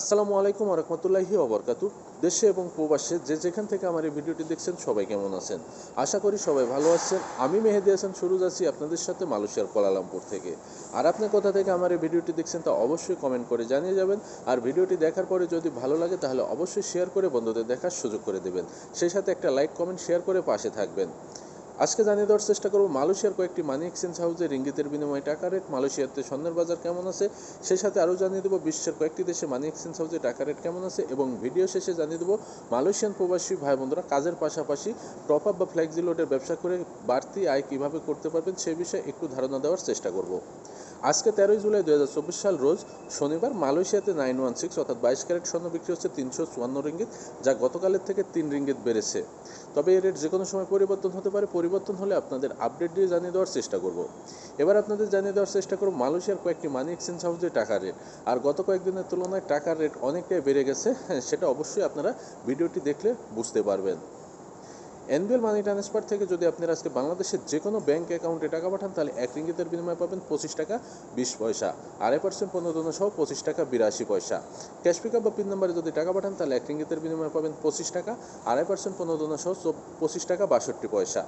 আসসালামু আলাইকুম রহমতুল্লাহি ওবরকাতু দেশে এবং প্রবাসে যে যেখান থেকে আমার এই ভিডিওটি দেখছেন, সবাই কেমন আছেন? আশা করি সবাই ভালো আছেন। আমি মেহেদি হাসান সুরুজ আছি আপনাদের সাথে মালয়েশিয়ার কোলালামপুর থেকে। আর আপনি কোথা থেকে আমার এই ভিডিওটি দেখছেন তা অবশ্যই কমেন্ট করে জানিয়ে যাবেন। আর ভিডিওটি দেখার পরে যদি ভালো লাগে, তাহলে অবশ্যই শেয়ার করে বন্ধুদের দেখার সুযোগ করে দেবেন। সেই সাথে একটা লাইক কমেন্ট শেয়ার করে পাশে থাকবেন। আজকে জানিয়ে দেওয়ার চেষ্টা করব, মালয়েশিয়ার কয়েকটি মানি এক্সচেঞ্জ হাউসে রিঙ্গিতের বিনিময়ে টাকা রেট মালয়েশিয়াতে স্বর্ণের বাজার কেমন আছে? সেই সাথে আরও জানিয়ে দেবো, বিশ্বের কয়েকটি দেশে মানি এক্সচেঞ্জ হাউসে টাকা রেট কেমন আছে? এবং ভিডিও শেষে জানিয়ে দেবো, মালয়েশিয়ান প্রবাসী ভাই বোনরা কাজের পাশাপাশি টপ আপ বা ফ্লেক্সি লোডের ব্যবসা করে বাড়তি আয় কীভাবে করতে পারবেন সে বিষয়ে একটু ধারণা দেওয়ার চেষ্টা করব। আজকে তেরোই জুলাই দু হাজার চব্বিশ সাল রোজ শনিবার মালয়েশিয়াতে নাইন ওয়ান সিক্স অর্থাৎ বাইশ ক্যারেট স্বর্ণ বিক্রি হচ্ছে তিনশো চুয়ান্ন রিঙ্গিত যা গতকালের থেকে তিন রিঙ্গিত বেড়েছে। তবে এর রেট যে কোনো সময় পরিবর্তন হতে পারে পরিবর্তন হলে আপনাদের আপডেট দিয়ে জানিয়ে দেওয়ার চেষ্টা করব। এবার আপনাদের জানিয়ে দেওয়ার চেষ্টা করব মালয়েশিয়ার কয়েকটি মানি এক্সচেঞ্জ হাউসে টাকার রেট। আর গত কয়েকদিনের তুলনায় টাকার রেট অনেকটাই বেড়ে গেছে হ্যাঁ, সেটা অবশ্যই আপনারা ভিডিওটি দেখলে বুঝতে পারবেন। এনবিএল মানি ট্রান্সফার থেকে যদি আপনারা আজকে বাংলাদেশের যে কোনো ব্যাঙ্ক অ্যাকাউন্টে টাকা পাঠান, তাহলে এক রিঙ্গিতের বিনিময়ে পাবেন পঁচিশ টাকা বিশ পয়সা। আড়াই পার্সেন্ট প্রণোদনা সহ পঁচিশ টাকা বিরাশি পয়সা। ক্যাশ পিকআপ বা পিন নাম্বারে যদি টাকা পাঠান, তাহলে এক রিঙ্গিতের বিনিময়ে পাবেন পঁচিশ টাকা, আড়াই পার্সেন্ট প্রণোদনা সহ পঁচিশ টাকা বাষট্টি পয়সা।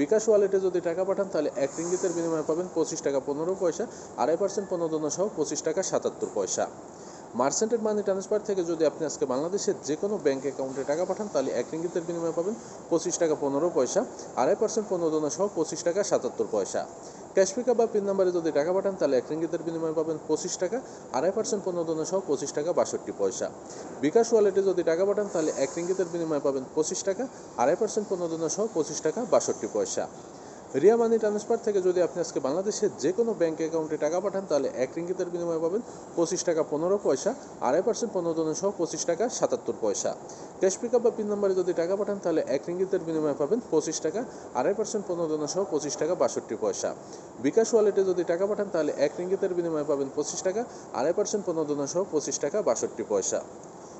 বিকাশ ওয়ালেটে যদি টাকা পাঠান, তাহলে এক রিঙ্গিতের বিনিময়ে পাবেন পঁচিশ টাকা পনেরো পয়সা, আড়াই পার্সেন্ট প্রণোদনা সহ পঁচিশ টাকা সাতাত্তর পয়সা। মার্সেন্টেড মানি ট্রান্সফার থেকে যদি আপনি আজকে বাংলাদেশের যে কোনো ব্যাঙ্ক অ্যাকাউন্টে টাকা পাঠান, তাহলে এক রিঙ্গিতের বিনিময়ে পাবেন পঁচিশ টাকা পনেরো পয়সা, আড়াই পার্সেন্ট পনেরো প্রণোদনা সহ পঁচিশ টাকা সাতাত্তর পয়সা। ক্যাশ পিকআপ বা পিন নাম্বারে যদি টাকা পাঠান, তাহলে এক রিঙ্গিতের বিনিময়ে পাবেন পঁচিশ টাকা, আড়াই পার্সেন্ট পনেরো প্রণোদনা সহ পঁচিশ টাকা বাষট্টি পয়সা। বিকাশ ওয়ালেটে যদি টাকা পাঠান, তাহলে এক রিঙ্গিতের বিনিময়ে পাবেন পঁচিশ টাকা, আড়াই পার্সেন্ট পনেরো প্রণোদনা সহ পঁচিশ টাকা বাষট্টি পয়সা। রিয়া মানি ট্রান্সফার থেকে যদি আপনি আজকে বাংলাদেশের যে কোনো ব্যাঙ্ক অ্যাকাউন্টে টাকা পাঠান, তাহলে এক রিঙ্গিতের বিনিময়ে পাবেন পঁচিশ টাকা পনেরো পয়সা, আড়াই পার্সেন্ট পনেরো প্রণোদনা সহ পঁচিশ টাকা সাতাত্তর পয়সা। ক্যাশ পিকআপ বা পিন নাম্বারে যদি টাকা পাঠান, তাহলে এক রিঙ্গিতের বিনিময়ে পাবেন পঁচিশ টাকা, আড়াই পার্সেন্ট পনেরো প্রণোদনা সহ পঁচিশ টাকা বাষট্টি পয়সা। বিকাশ ওয়ালেটে যদি টাকা পাঠান, তাহলে এক রিঙ্গিতের বিনিময়ে পাবেন পঁচিশ টাকা, আড়াই পার্সেন্ট পনেরো প্রণোদনা সহ পঁচিশ টাকা বাষট্টি পয়সা।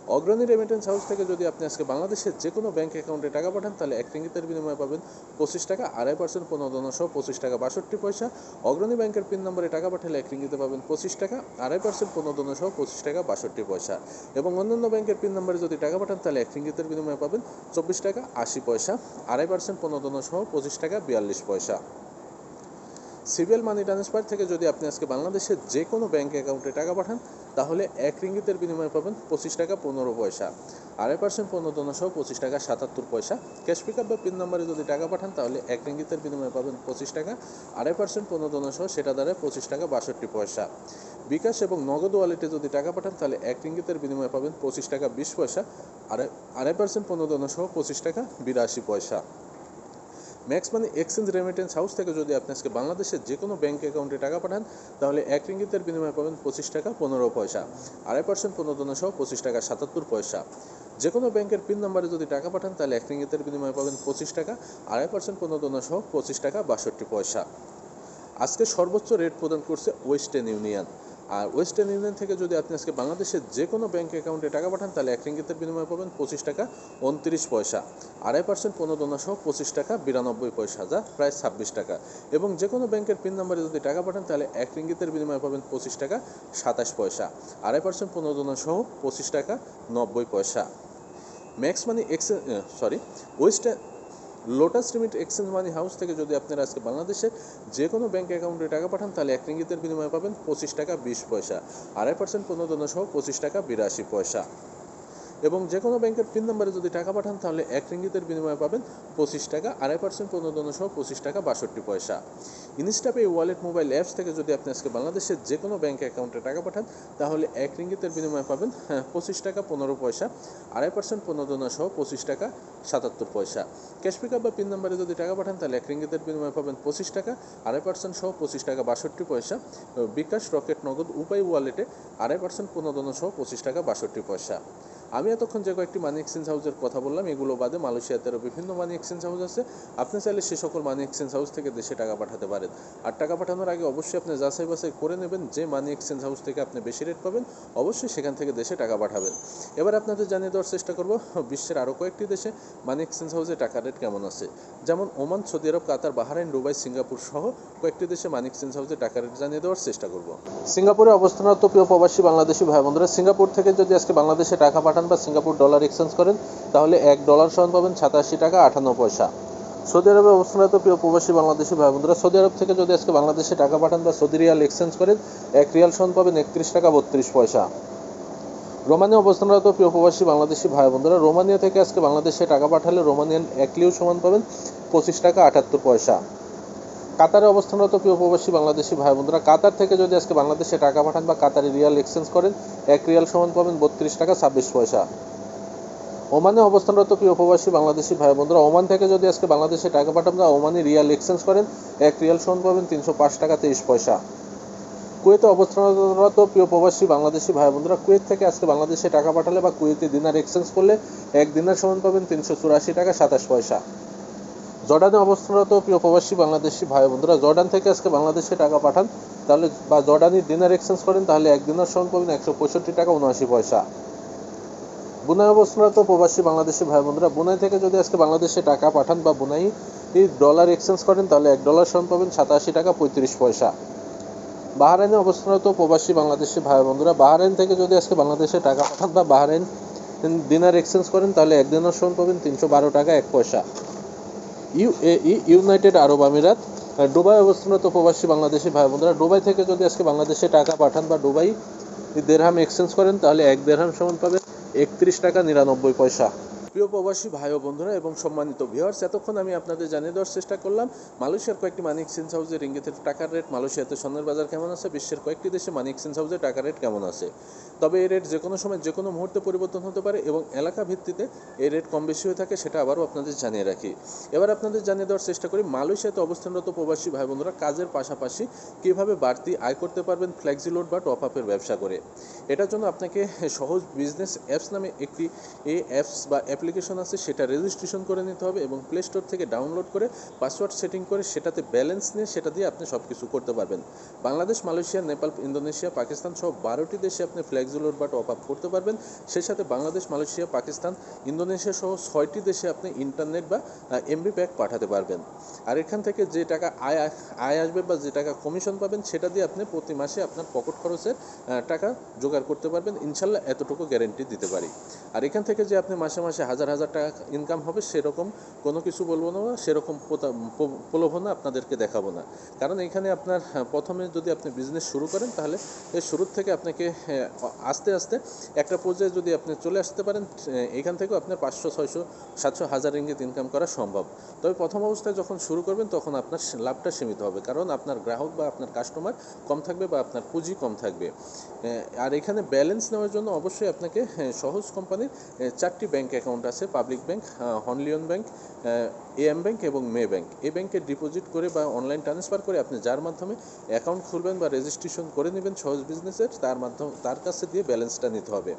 অগ্রণী রেমিটেন্স হাউস থেকে যদি আপনি আজকে বাংলাদেশের যে কোনো ব্যাংক অ্যাকাউন্টে টাকা পাঠান, তাহলে এক রিঙ্গিতের বিনিময়ে পাবেন পঁচিশ টাকা, আড়াই পার্সেন্ট প্রণোদনা সহ পঁচিশ টাকা, বাষট্টি পয়সা। অগ্রণী ব্যাংকের পিন নম্বরে টাকা পাঠালে এক রিঙ্গিতে পাবেন পঁচিশ টাকা, আড়াই পার্সেন্ট প্রণোদনা সহ পঁচিশ টাকা, বাষট্টি পয়সা। এবং অন্যান্য ব্যাংকের পিন নম্বরে যদি টাকা পাঠান, তাহলে এক রিঙ্গিতের বিনিময়ে পাবেন চব্বিশ টাকা, আশি পয়সা, আড়াই পার্সেন্ট প্রণোদনা সহ পঁচিশ টাকা, বিয়াল্লিশ পয়সা। সিভিল মানি ট্রান্সফার থেকে যদি আপনি আজকে বাংলাদেশের যে কোনো ব্যাঙ্ক অ্যাকাউন্টে টাকা পাঠান, তাহলে এক রিঙ্গিতের বিনিময়ে পাবেন পঁচিশ টাকা পনেরো পয়সা। আড়াই পার্সেন্ট প্রণোদনা সহ পঁচিশ টাকা সাতাত্তর পয়সা। ক্যাশ পিক আপ বা পিন নাম্বারে যদি টাকা পাঠান, তাহলে এক রিঙ্গিতের বিনিময়ে পাবেন পঁচিশ টাকা। আড়াই পার্সেন্ট প্রণোদনা সহ সেটা দ্বারা পঁচিশ টাকা বাষট্টি পয়সা। বিকাশ এবং নগদ ওয়ালেটে যদি টাকা পাঠান, তাহলে এক রিঙ্গিতের বিনিময়ে পাবেন পঁচিশ টাকা বিশ পয়সা। আড়াই আড়াই পার্সেন্ট প্রণোদনা সহ পঁচিশ টাকা বিরাশি পয়সা। Max Money Exchange Remittance House থেকে যদি আপনি আজকে বাংলাদেশের যে কোনো ব্যাঙ্ক অ্যাকাউন্টে টাকা পাঠান, তাহলে এক রিঙ্গিতের বিনিময়ে পাবেন পঁচিশ টাকা পনেরো পয়সা, আড়াই পার্সেন্ট প্রণোদনা সহ পঁচিশ টাকা সাতাত্তর পয়সা। যে কোনো ব্যাংকের পিন নাম্বারে যদি টাকা পাঠান, তাহলে এক রিঙ্গিতের বিনিময়ে পাবেন পঁচিশ টাকা, আড়াই পার্সেন্ট পনেরো প্রণোদনা সহ পঁচিশ টাকা বাষট্টি পয়সা। আজকে সর্বোচ্চ রেট প্রদান করছে ওয়েস্টার্ন ইউনিয়ন আর ওয়েস্টার্ন ইউনিয়ন থেকে যদি আপনি আজকে বাংলাদেশের যে কোনো ব্যাঙ্ক অ্যাকাউন্টে টাকা পাঠান, তাহলে এক রিঙ্গিতের বিনিময়ে পাবেন পঁচিশ টাকা উনত্রিশ পয়সা। আড়াই পার্সেন্ট প্রণোদনা সহ পঁচিশ টাকা বিরানব্বই পয়সা, যা প্রায় ছাব্বিশ টাকা। এবং যে কোনো ব্যাংকের পিন নাম্বারে যদি টাকা পাঠান, তাহলে এক রিঙ্গিতের বিনিময়ে পাবেন পঁচিশ টাকা সাতাশ পয়সা। আড়াই পার্সেন্ট প্রণোদনা সহ পঁচিশ টাকা নব্বই পয়সা। Max Money Exchange sorry Western Lotus limit exchange money house থেকে যদি আপনারা আজকে বাংলাদেশে যে কোনো ব্যাঙ্ক অ্যাকাউন্টে টাকা পাঠান, তাহলে এক রিঙ্গিতের বিনিময়ে পাবেন পঁচিশ টাকা বিশ পয়সা। আড়াই পার্সেন্ট প্রণোদনা সহ পঁচিশ টাকা বিরাশি পয়সা। এবং যে কোনো ব্যাংকের পিন নাম্বারে যদি টাকা পাঠান, তাহলে এক রিঙ্গিতের বিনিময়ে পাবেন পঁচিশ টাকা, আড়াই পার্সেন্ট প্রণোদনা সহ পঁচিশ টাকা বাষট্টি পয়সা। ইনস্টাপে ওয়ালেট মোবাইল অ্যাপস থেকে যদি আপনি আজকে বাংলাদেশের যে কোনো ব্যাংক অ্যাকাউন্টে টাকা পাঠান, তাহলে এক রিঙ্গিতের বিনিময়ে পাবেন হ্যাঁ পঁচিশ টাকা পনেরো পয়সা, আড়াই পার্সেন্ট প্রণোদনা সহ পঁচিশ টাকা সাতাত্তর পয়সা। ক্যাশ পিকআপ বা পিন নাম্বারে যদি টাকা পাঠান, তাহলে এক রিঙ্গিতের বিনিময়ে পাবেন পঁচিশ টাকা, আড়াই পার্সেন্ট সহ পঁচিশ টাকা বাষট্টি পয়সা। বিকাশ রকেট নগদ উপায় ওয়ালেটে আড়াই পার্সেন্ট প্রণোদনা সহ পঁচিশ টাকা বাষট্টি পয়সা। আমি এতক্ষণ যে কয়েকটি মানি এক্সচেঞ্জ হাউসের কথা বললাম, এগুলো বাদে মালয়েশিয়াতে আরও বিভিন্ন মানি এক্সচেঞ্জ হাউস আছে। আপনি চাইলে সে সকল মানি এক্সচেঞ্জ হাউস থেকে দেশে টাকা পাঠাতে পারেন। আর টাকা পাঠানোর আগে অবশ্যই আপনি যাচাই বাছাই করে নেবেন যে মানি এক্সচেঞ্জ হাউস থেকে আপনি বেশি রেট পাবেন, অবশ্যই সেখান থেকে দেশে টাকা পাঠাবেন। এবার আপনাদের জানিয়ে দেওয়ার চেষ্টা করব, বিশ্বের আরও কয়েকটি দেশে মানি এক্সচেঞ্জ হাউসে টাকা রেট কেমন আছে? যেমন ওমান, সৌদি আরব, কাতার, বাহারাইন, দুবাই, সিঙ্গাপুর সহ কয়েকটি দেশে মানি এক্সচেঞ্জ হাউসে টাকা রেট জানিয়ে দেওয়ার চেষ্টা করব। সিঙ্গাপুরে অবস্থানরত প্রিয় প্রবাসী বাংলাদেশি ভাই বোনরা সিঙ্গাপুর থেকে যদি আজকে বাংলাদেশে টাকা পাঠান বা সিঙ্গাপুর ডলার এক্সচেঞ্জ করেন, তাহলে এক ডলার সমান পাবেন সাতাশি টাকা আটান্ন পয়সা। সৌদি আরবে অবস্থানরত প্রিয় প্রবাসী বাংলাদেশি ভাই বোনরা সৌদি আরব থেকে যদি আজকে বাংলাদেশে টাকা পাঠান বা সৌদি রিয়াল এক্সচেঞ্জ করেন, এক রিয়াল সমান পাবেন একত্রিশ টাকা বত্রিশ পয়সা। রোমানিয়া অবস্থানরত প্রিয় প্রবাসী বাংলাদেশি ভাই বোনরা রোমানিয়া থেকে আজকে বাংলাদেশে টাকা পাঠালে রোমানিয়ান এক লিউ সমান পাবেন পঁচিশ টাকা আটাত্তর পয়সা। কাতারে অবস্থানরত প্রিয় প্রবাসী বাংলাদেশি ভাই বোনরা, কাতার থেকে যদি আজকে বাংলাদেশে টাকা পাঠান বা কাতারে রিয়াল এক্সচেঞ্জ করেন, এক রিয়াল সমান পাবেন বত্রিশ টাকা ছাব্বিশ পয়সা। ওমানে অবস্থানরত প্রিয় প্রবাসী বাংলাদেশি ভাই বোনরা, ওমান থেকে যদি আজকে বাংলাদেশে টাকা পাঠান বা ওমানে রিয়াল এক্সচেঞ্জ করেন, এক রিয়াল সমান পাবেন তিনশো পাঁচ টাকা তেইশ পয়সা। কুয়েতে অবস্থানরত প্রিয় প্রবাসী বাংলাদেশি ভাই বোনরা, কুয়েত থেকে আজকে বাংলাদেশে টাকা পাঠালে বা কুয়েতে দিনার এক্সচেঞ্জ করলে, এক দিনার সমান পাবেন তিনশো চুরাশি টাকা সাতাশ পয়সা। জর্ডানে অবস্থানরত প্রিয় প্রবাসী বাংলাদেশি ভাই বন্ধুরা, জর্ডান থেকে আজকে বাংলাদেশে টাকা পাঠান, তাহলে বা জর্ডানি দিনার এক্সচেঞ্জ করেন, তাহলে এক দিনের পাবেন একশো পঁয়ষট্টি টাকা উনআশি পয়সা। বুনাই অবস্থানরত প্রবাসী বাংলাদেশি ভাই বন্ধুরা, বুনাই থেকে যদি আজকে বাংলাদেশে টাকা পাঠান বা বুনাই ডলার এক্সচেঞ্জ করেন, তাহলে এক ডলার সমান পাবেন সাতাশি টাকা পঁয়ত্রিশ পয়সা। বাহারাইনে অবস্থানরত প্রবাসী বাংলাদেশি ভাই বন্ধুরা, বাহারাইন থেকে যদি আজকে বাংলাদেশে টাকা পাঠান বা বাহারাইন দিনার এক্সচেঞ্জ করেন, তাহলে এক দিনের পাবেন তিনশো বারো টাকা এক পয়সা। ইউএই ইউনাইটেড আরব আমিরাত ডুবাই অবস্থানরত প্রবাসী বাংলাদেশি ভাই বোনরা। ডুবাই থেকে যদি আজকে বাংলাদেশে টাকা পাঠান বা ডুবাই দেড়হাম এক্সচেঞ্জ করেন, তাহলে এক দেড়হাম সমান পাবেন একত্রিশ টাকা নিরানব্বই পয়সা। প্রিয় প্রবাসী ভাই ও বন্ধুরা এবং সম্মানিত ভিউয়ার্স এতক্ষণ আমি আপনাদের জানিয়ে দেওয়ার চেষ্টা করলাম, মালয়েশিয়ার কয়েকটি মানি এক্সচেঞ্জ হাউসে রিঙ্গিতের টাকার রেট মালয়েশিয়াতে স্বর্ণের বাজার কেমন আছে, বিশ্বের কয়েকটি দেশে মানি এক্সচেঞ্জ হাউসে টাকার রেট কেমন আছে। তবে এই রেট যে কোনো সময় যে কোনো মুহূর্তে পরিবর্তন হতে পারে এবং এলাকা ভিত্তিতে এই রেট কম বেশি হয়ে থাকে, সেটা আবারও আপনাদের জানিয়ে রাখি। এবার আপনাদের জানিয়ে দেওয়ার চেষ্টা করি, মালয়েশিয়াতে অবস্থানরত প্রবাসী ভাই বোনরা কাজের পাশাপাশি কীভাবে বাড়তি আয় করতে পারবেন ফ্লেক্সি লোড বা টপ আপের ব্যবসা করে। এটার জন্য আপনাকে সহজ বিজনেস অ্যাপস নামে একটি এই অ্যাপস বা অ্যাপ্লিকেশন আছে, সেটা রেজিস্ট্রেশন করে নিতে হবে এবং প্লে স্টোর থেকে ডাউনলোড করে পাসওয়ার্ড সেটিং করে সেটাতে ব্যালেন্স নিয়ে সেটা দিয়ে আপনি সব কিছু করতে পারবেন। বাংলাদেশ, মালয়েশিয়া, নেপাল, ইন্দোনেশিয়া, পাকিস্তান সহ বারোটি দেশে আপনি ফ্লেক্সি লোড বা টপ আপ করতে পারবেন। সেই সাথে বাংলাদেশ, মালয়েশিয়া, পাকিস্তান, ইন্দোনেশিয়া সহ ছয়টি দেশে আপনি ইন্টারনেট বা এমবি প্যাক পাঠাতে পারবেন। আর এখান থেকে যে টাকা আয় আয় আসবে বা যে টাকা কমিশন পাবেন, সেটা দিয়ে আপনি প্রতি মাসে আপনার পকেট খরচের টাকা জোগাড় করতে পারবেন। ইনশাল্লাহ এতটুকু গ্যারেন্টি দিতে পারি। আর এখান থেকে যে আপনি মাসে মাসে হাজার হাজার টাকা ইনকাম হবে সেরকম কোনো কিছু বলব না সেরকম প্রলোভনা আপনাদেরকে দেখাবো না। কারণ এখানে আপনার প্রথমে যদি আপনি বিজনেস শুরু করেন তাহলে এর শুরুর থেকে আপনাকে আহ, আস্তে আস্তে একটা পর্যায়ে যদি আপনি চলে আসতে পারেন এখান থেকেও আপনার পাঁচশো ছয়শো সাতশো হাজার ইঙ্গিত ইনকাম করা সম্ভব। তবে প্রথম অবস্থায় যখন শুরু করবেন তখন আপনার লাভটা সীমিত হবে। কারণ আপনার গ্রাহক বা আপনার কাস্টমার কম থাকবে বা আপনার পুঁজি কম থাকবে। আর এখানে ব্যালেন্স নেওয়ার জন্য অবশ্যই আপনাকে সহজ কোম্পানির চারটি ব্যাংক অ্যাকাউন্ট আছে public bank Hong Leong bank AM bank এবং মে ব্যাংক এ ব্যাংকে ডিপোজিট করে বা অনলাইন ট্রান্সফার করে আপনি যার মাধ্যমে অ্যাকাউন্ট খুলবেন বা রেজিস্ট্রেশন করে নেবেন সহজ বিজনেসের তার মাধ্যমে, তার কাছে দিয়ে ব্যালেন্সটা নিতে হবে।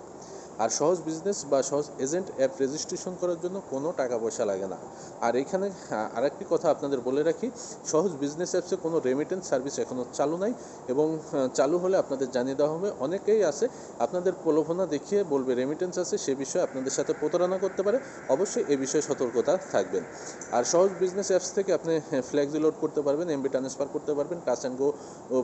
আর সহজ বিজনেস বা সহজ এজেন্ট অ্যাপ রেজিস্ট্রেশন করার জন্য কোনো টাকা পয়সা লাগে না। আর এখানে আহ, আরেকটি কথা আপনাদের বলে রাখি সহজ বিজনেস অ্যাপসে কোনো রেমিটেন্স সার্ভিস এখনও চালু নাই এবং চালু হলে আপনাদের জানিয়ে দেওয়া হবে অনেকেই আছে আপনাদের প্রলোভনা দেখিয়ে বলবে রেমিটেন্স আছে সে বিষয়ে আপনাদের সাথে প্রতারণা করতে পারে অবশ্যই এ বিষয়ে সতর্কতা থাকবেন। আর সহজ বিজনেস অ্যাপস থেকে আপনি ফ্ল্যাক্সি লোড করতে পারবেন এমবি ট্রান্সফার করতে পারবেন touch and go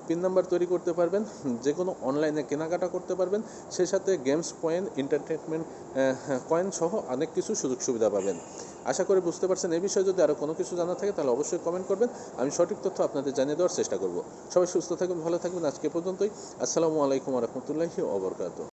pin number তৈরি করতে পারবেন যে কোনো অনলাইনে কেনাকাটা করতে পারবেন সেই সাথে গেমস পয়েন্ট এন্টারটেনমেন্ট কয়েন সহ অনেক কিছু সুযোগ সুবিধা পাবেন। আশা করি বুঝতে পারছেন, এই বিষয়ে যদি আরও কোনো কিছু জানা থাকে, তাহলে অবশ্যই কমেন্ট করবেন। আমি সঠিক তথ্য আপনাদের জানিয়ে দেওয়ার চেষ্টা করব। সবাই সুস্থ থাকবেন, ভালো থাকবেন আজকে পর্যন্তই। আসসালামু আলাইকুম রহমতুল্লাহি ওবরকাত